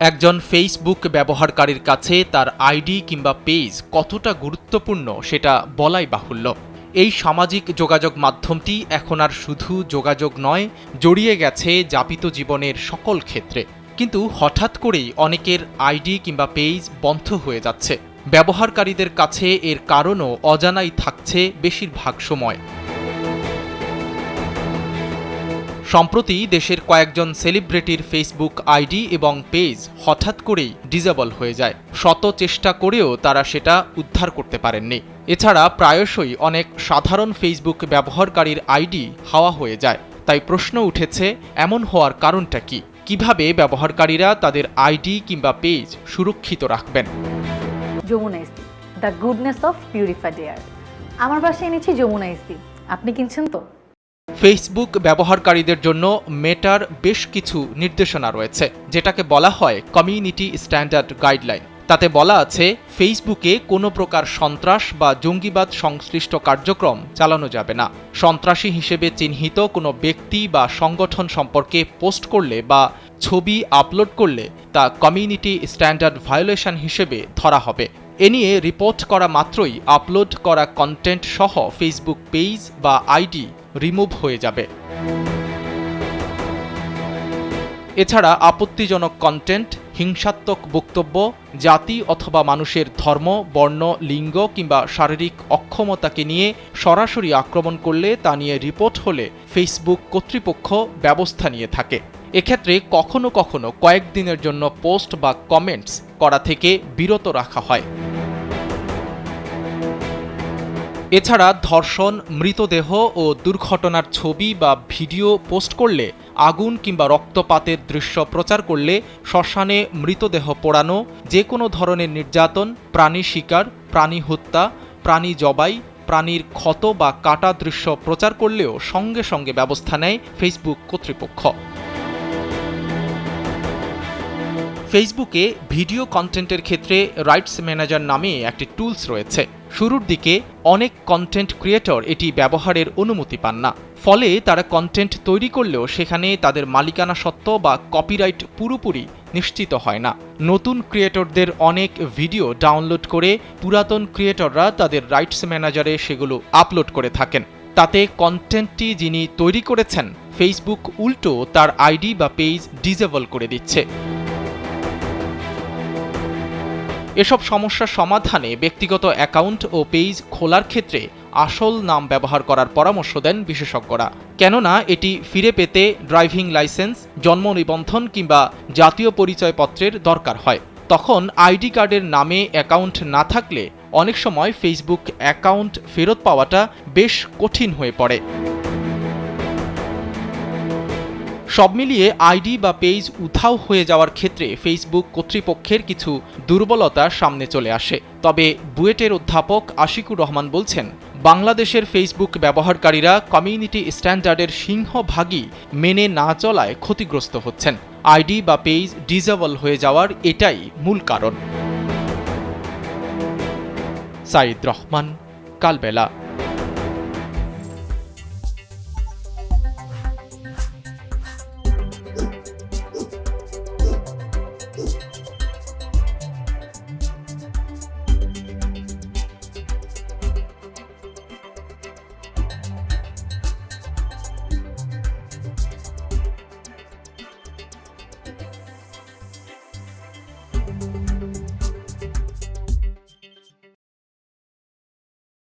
একজন ফেসবুক ব্যবহারকারীর কাছে তার আইডি কিংবা পেজ কতটা গুরুত্বপূর্ণ সেটা বলাই বাহুল্য। এই সামাজিক যোগাযোগ মাধ্যমটি এখন আর শুধু যোগাযোগ নয়, জড়িয়ে গেছে যাপিত জীবনের সকল ক্ষেত্রে। কিন্তু হঠাৎ করেই অনেকের আইডি কিংবা পেজ বন্ধ হয়ে যাচ্ছে। ব্যবহারকারীদের কাছে এর কারণও অজানাই থাকছে বেশিরভাগ সময়। সম্প্রতি দেশের কয়েকজন সেলিব্রিটির ফেসবুক আইডি এবং পেজ হঠাৎ করেই ডিজেবল হয়ে যায়। শত চেষ্টা করেও তারা সেটা উদ্ধার করতে পারেননি। এছাড়া প্রায়শই অনেক সাধারণ ফেসবুক ব্যবহারকারীর আইডি হাওয়া হয়ে যায়। তাই প্রশ্ন উঠেছে, এমন হওয়ার কারণটা কি? কীভাবে ব্যবহারকারীরা তাদের আইডি কিংবা পেজ সুরক্ষিত রাখবেন? Jamuna ইস্তি the goodness of purified air. আমার পাশে এনেছি যমুনা ইস্তি আপনি কিনছেন তো? ফেসবুক ব্যবহারকারীদের জন্য মেটার বেশ কিছু নির্দেশনা রয়েছে, যেটাকে বলা হয় কমিউনিটি স্ট্যান্ডার্ড গাইডলাইন তাতে বলা আছে ফেসবুকে কোনো প্রকার সন্ত্রাস বা জঙ্গিবাদ সংশ্লিষ্ট কার্যক্রম চালানো যাবে না। সন্ত্রাসী হিসেবে চিহ্নিত কোনো ব্যক্তি বা সংগঠন সম্পর্কে পোস্ট করলে বা ছবি আপলোড করলে তা কমিউনিটি স্ট্যান্ডার্ড ভায়োলেশন হিসেবে ধরা হবে। এ নিয়ে রিপোর্ট করা মাত্রই আপলোড করা কন্টেন্ট সহ ফেসবুক পেজ বা আইডি রিমুভ হয়ে যাবে। এছাড়া আপত্তিজনক কন্টেন্ট হিংসাত্মক বক্তব্য, জাতি অথবা মানুষের ধর্ম, বর্ণ, লিঙ্গ কিংবা শারীরিক অক্ষমতাকে নিয়ে সরাসরি আক্রমণ করলে তা নিয়ে রিপোর্ট হলে ফেসবুক কর্তৃপক্ষ ব্যবস্থা নিয়ে থাকে। এক্ষেত্রে কখনো কখনো কয়েকদিনের জন্য পোস্ট বা কমেন্টস করা থেকে বিরত রাখা হয়। এছাড়া ধর্ষণ, মৃতদেহ ও দুর্ঘটনার ছবি বা ভিডিও পোস্ট করলে, আগুন কিংবা রক্তপাতের দৃশ্য প্রচার করলে শ্মশানে মৃতদেহ পোড়ানো যে কোনো ধরনের নির্যাতন, প্রাণী শিকার, প্রাণী হত্যা, প্রাণী জবাই, প্রাণীর ক্ষত বা কাটা দৃশ্য প্রচার করলেও সঙ্গে সঙ্গে ব্যবস্থা নেয় ফেসবুক কর্তৃপক্ষ। ফেসবুকে ভিডিও কন্টেন্টের ক্ষেত্রে রাইটস ম্যানেজার নামে একটি টুলস রয়েছে। শুরুর দিকে অনেক কন্টেন্ট ক্রিয়েটর এটি ব্যবহারের অনুমতি পান না। ফলে তারা কন্টেন্ট তৈরি করলেও সেখানে তাদের মালিকানা সত্ত্ব বা কপিরাইট পুরোপুরি নিশ্চিত হয় না। নতুন ক্রিয়েটরদের অনেক ভিডিও ডাউনলোড করে পুরাতন ক্রিয়েটররা তাদের রাইটস ম্যানেজারে সেগুলো আপলোড করে থাকেন। তাতে কন্টেন্টটি যিনি তৈরি করেছেন ফেসবুক উল্টো তার আইডি বা পেজ ডিজেবল করে দিচ্ছে। এসব সমস্যার সমাধানে ব্যক্তিগত অ্যাকাউন্ট ও পেজ খোলার ক্ষেত্রে আসল নাম ব্যবহার করার পরামর্শ দেন বিশেষজ্ঞরা। কেননা, এটি ফিরে পেতে ড্রাইভিং লাইসেন্স, জন্ম নিবন্ধন কিংবা জাতীয় পরিচয়পত্রের দরকার হয়। তখন আইডি কার্ডের নামে অ্যাকাউন্ট না থাকলে অনেক সময় ফেসবুক অ্যাকাউন্ট ফেরত পাওয়াটা বেশ কঠিন হয়ে পড়ে। সব মিলিয়ে আইডি বা পেজ উধাও হয়ে যাওয়ার ক্ষেত্রে ফেসবুক কর্তৃপক্ষের কিছু দুর্বলতা সামনে চলে আসে। তবে বুয়েটের অধ্যাপক আশিকুর রহমান বলছেন, বাংলাদেশের ফেসবুক ব্যবহারকারীরা কমিউনিটি স্ট্যান্ডার্ডের সিংহভাগই মেনে না চলায় ক্ষতিগ্রস্ত হচ্ছেন। আইডি বা পেজ ডিজেবল হয়ে যাওয়ার এটাই মূল কারণ। সাইদ রহমান, কালবেলা।